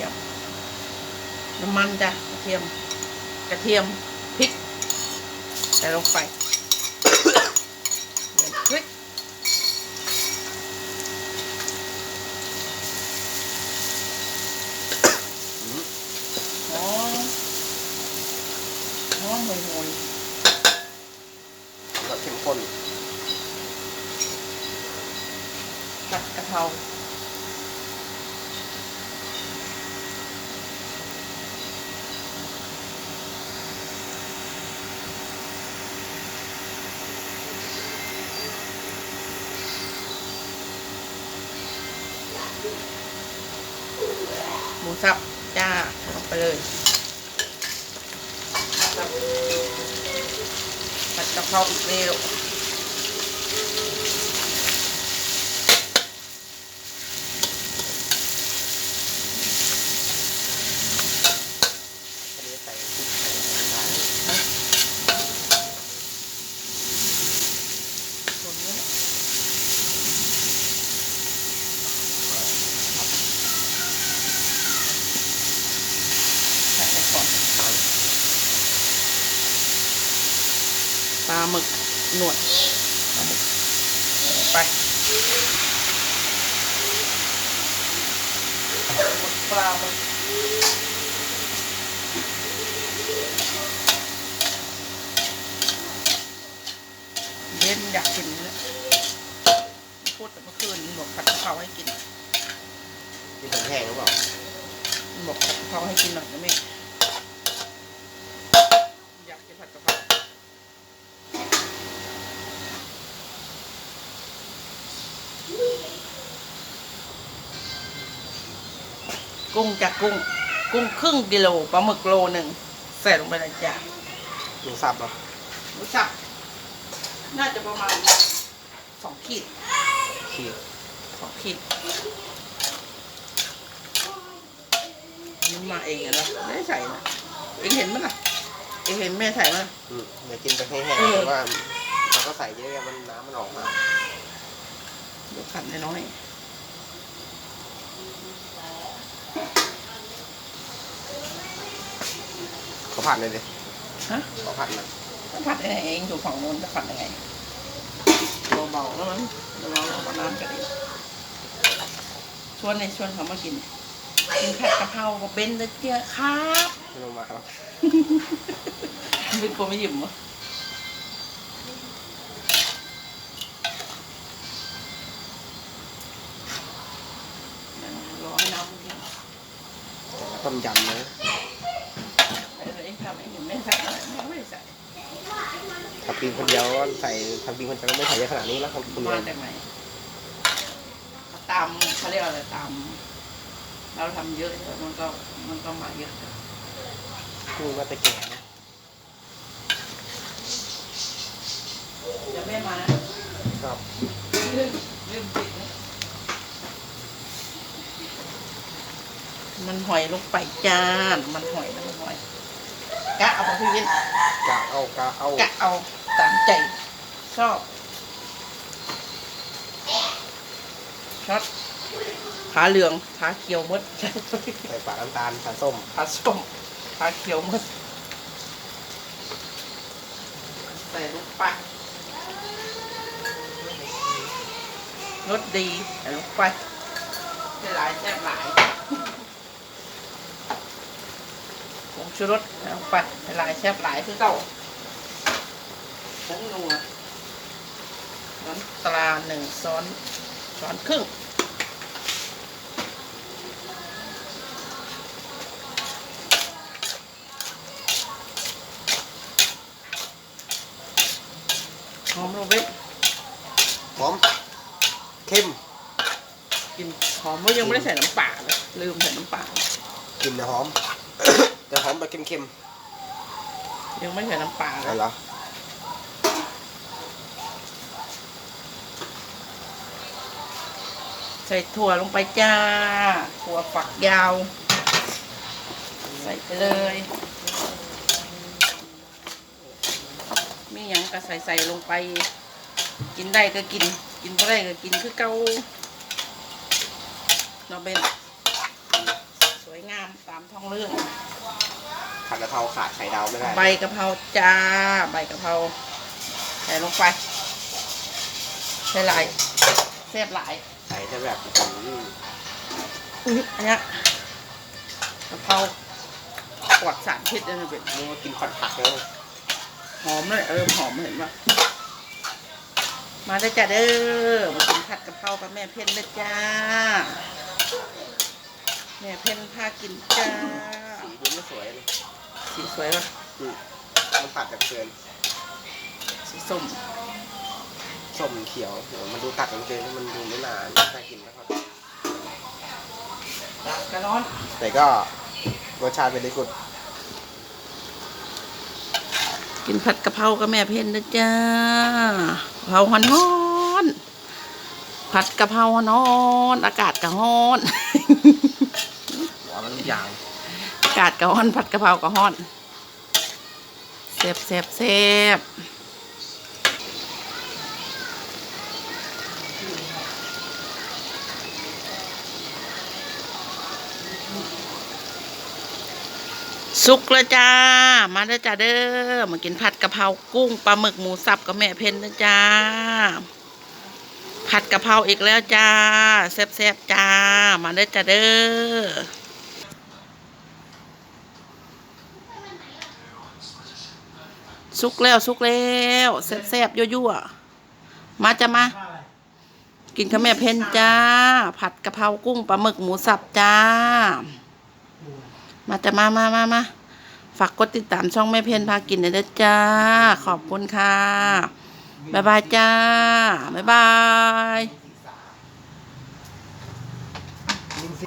ทียมน้ำมันจ้ะกระเทียม กระเทียมพริกใส่ลงไปเหมือนพริกหอมหอมห่วยห่วยแบบเข้มข้นผัดกะเพรา หมูสับจ้าลงไปเลยสับผัดกะเพราอีกเร็ว อันนี้ใส่พริกใส่น้ำตาล คนนี้แหละใส่ไปก่อน ปลาหมึกหนวดปลาหมึกไปปลาหมึกเล่นอยากกินเลยพูดแต่เมื่อคืนบอกผัดกะเพราให้กินนี่ผมแห้งหรือเปล่าบอกผัดกะเพราให้กินหน่อยนะแม่อยากกินผัดกะเพรา กุ้งจากกุ้ง กุ้งครึ่งกิโลปลาหมึกโลหนึ่งใส่ลงไปเลยจ้ะหมูสับเหรอหมูสับน่าจะประมาณสองขีดขีดสองขีดนี่มาเองอะนะไม่ได้ใส่นะเองเห็นมั้ยล่ะเองเห็นแม่ใส่มั้ยอืมเดี๋ยวกินไปแห้งเออๆเพราะว่าเราก็ใส่เยอะๆมันน้ำมันออกมาเดี๋ยวขันน้อยเขาผัดเลยดิๆฮะเขาผัดมันจะผัดยังไงเองอยู่ฝั่งโน้นจะผัดยังไงเบาๆแล้วมันเดี๋ยวเราเอาน้ำกันเองชวนในชวนเขามากินกินผัดกะเพรากับเบนเดอร์เจียครับไม่ลงมาครับเป็นคนไม่หยิบมั้งรอให้น้ำมันเย็นต้มยำนะเออเองทำเองเห็น ไม่ใส่อะไรไม่ได้ใส่ถ้าปีนคนเดียวก็ใส่ทำปีนคนเดียวก็ไม่ใส่เยอะขนาดนี้แล้วครับคุณมาแม่จากไหนตามเขาเรียกอะไรตามเราทำเยอะมันก็มันก็มาเยอะคือว่าตะแก่นะเดี๋ยวแม่มานะครับลืมลืมปิดนะมันหอยลงไปจาน มันหอยนะมันหอย กะเอาไปพี่วินกะเอากะเอากะเอาตามใจชอบช็อตขาเหลืองขาเขียวมดใส่ฝาน้ำตาลฝาส้มขาส้มขาเขียวมดใส่ลงไปรสดีใส่ลงไปได้หลายแซ่บหลายผ งชูรสใส่ลงไปได้หลายแซ่บหลายคือเก่าผงนัวน้ำตาลหนึ่งช้อนช้อนครึ่งหอมโรเบิทหอมเข้มกินหอมว่ายังไม่ได้ใส่น้ำปลาเลยลืมใส่น้ำปลากลิ่นเนี่ยหอม แต่หอมแบบเค็มยังไม่ใส่น้ำปลาๆเลอะไรยเหรอใส่ถั่วลงไปจ้า ถั่วฝักยาว ใส่ไปเลย มีหยังก็ใส่ใส่ลงไป กินได้ก็กิน กินไม่ได้ก็กินคือเก่าเนาะเบนสวยงาม ตาม ท้องเรื่องผัดกะเพราขาดไข่ดาวไม่ได้ ใบกะเพราจ้า ใบกะเพราใส่ลงไปใส่หลายแซ่บหลายใส่จะแบบอืมอุ๊ยอันเนี้ยกะเพราปลอดสารพิษเลยนะเป็นนึกว่ากินผัดผักเลยหอมเลยเออหอมเห็นปะมาได้อจ้าเด้อมากินผัดกะเพรากับแม่เพ็ญเลยจ้า แม่เพ็ญพากินจ้า สีดูไม่สวยเลยสีสวยปะอืมมันตัดกันเกินสีส้มส้มเขียวโหมันดูตัดกันเกินมันดูไม่นานน่ากินนะครับ กระร้อนแต่ก็รสชาติเป็นดีกุดกินผัดกะเพรากับแม่เพ็ญนะจ้ากะเพราฮ้อนๆผัดกะเพราฮ้อนๆอากาศก็ฮ้อนหัวมันทุก อย่างกาศก็ฮ้อนผัดกะเพราก็ฮ้อนแซ่บแซ่บแซ่บสุกแล้วจ้า มาเด้อจ้าเด้อ มากินผัดกะเพรากุ้งปลาหมึกหมูสับกับแม่เพนนะจ้า ผัดกะเพราอีกแล้วจ้าแซ่บๆจ้า มาเด้อจ้าเด้อ สุกแล้วสุกแล้วแซ่บๆยั่วๆมาจะมา กินข้าวแม่เพนจ้า ผัดกะเพรากุ้งปลาหมึกหมูสับจ้า มาจะมามามามาฝากกดติดตามช่องแม่เพนพากินหน่อยนะจ้า ขอบคุณค่ะ บ๊ายบายจ้า บ๊ายบาย